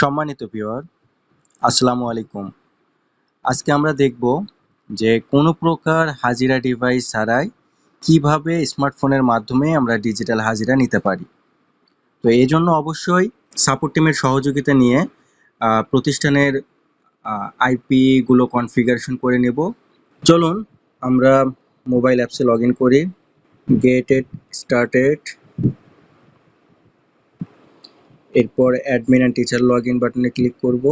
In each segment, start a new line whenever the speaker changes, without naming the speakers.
সম্মানিত ভিউয়ার আসসালামু আলাইকুম। আজকে আমরা দেখব যে কোনো প্রকার হাজিরা ডিভাইস ছাড়াই কীভাবে স্মার্টফোনের মাধ্যমে আমরা ডিজিটাল হাজিরা নিতে পারি। তো এই জন্য অবশ্যই সাপোর্ট টিমের সহযোগিতা নিয়ে প্রতিষ্ঠানের আইপিগুলো কনফিগারেশন করে নেব। চলুন আমরা মোবাইল অ্যাপসে লগ ইন করি। গেট এট স্টার্টেড এরপর admin and teacher log in বাটনে ক্লিক করব।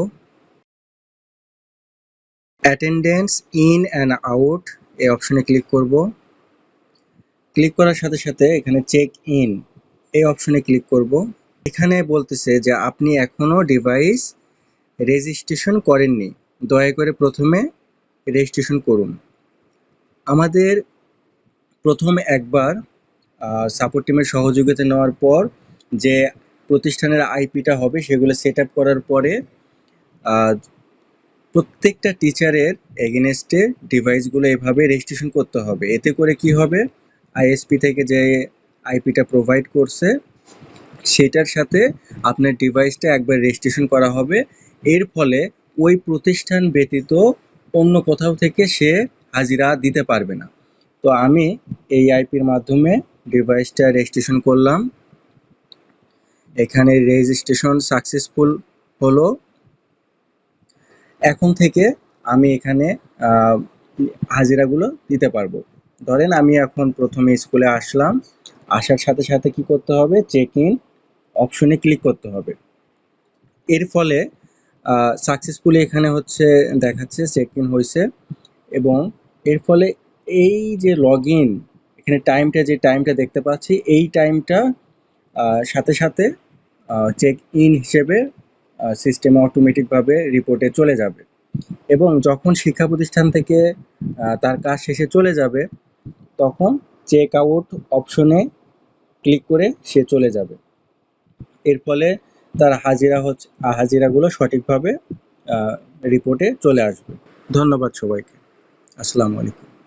অ্যাটেন্ডেন্স ইন অ্যান্ড আউট এই অপশনে ক্লিক করব। ক্লিক করার সাথে সাথে এখানে চেক ইন এই অপশনে ক্লিক করব। এখানে বলতেছে যে আপনি এখনও ডিভাইস রেজিস্ট্রেশন করেননি। দয়া করে প্রথমে রেজিস্ট্রেশন করুন। আমাদের প্রথম একবার সাপোর্ট টিমের সহযোগিতা নেওয়ার পর যে প্রতিষ্ঠানের আইপিটা হবে, সেগুলো সেট করার পরে প্রত্যেকটা টিচারের এগেনস্টে ডিভাইসগুলো এভাবে রেজিস্ট্রেশন করতে হবে। এতে করে কি হবে? আইএসপি থেকে যে আইপিটা প্রোভাইড করছে, সেটার সাথে আপনার ডিভাইসটা একবার রেজিস্ট্রেশন করা হবে। এর ফলে ওই প্রতিষ্ঠান ব্যতীত অন্য কোথাও থেকে সে হাজিরা দিতে পারবে না। তো আমি এই আইপির মাধ্যমে ডিভাইসটা রেজিস্ট্রেশন করলাম। এখানে রেজিস্ট্রেশন সাকসেসফুল হলো। এখন থেকে আমি এখানে হাজিরাগুলো দিতে পারব। ধরেন আমি এখন প্রথমে স্কুলে আসলাম। আসার সাথে সাথে কি করতে হবে? চেক ইন অপশনে ক্লিক করতে হবে। এর ফলে সাকসেসফুলি এখানে হচ্ছে দেখাচ্ছে চেক ইন হয়েছে এবং এর ফলে এই যে লগ ইন এখানে টাইমটা যে টাইমটা দেখতে পাচ্ছি, এই টাইমটা সাথে সাথে চেক ইন হিসেবে সিস্টেমে অটোমেটিকভাবে রিপোর্টে চলে যাবে। এবং যখন শিক্ষা প্রতিষ্ঠান থেকে তার কাজ শেষে চলে যাবে, তখন চেক আউট অপশনে ক্লিক করে সে চলে যাবে। এর ফলে তার হাজিরা হচ্ছে হাজিরাগুলো সঠিকভাবে রিপোর্টে চলে আসবে। ধন্যবাদ সবাইকে। আসসালামু আলাইকুম।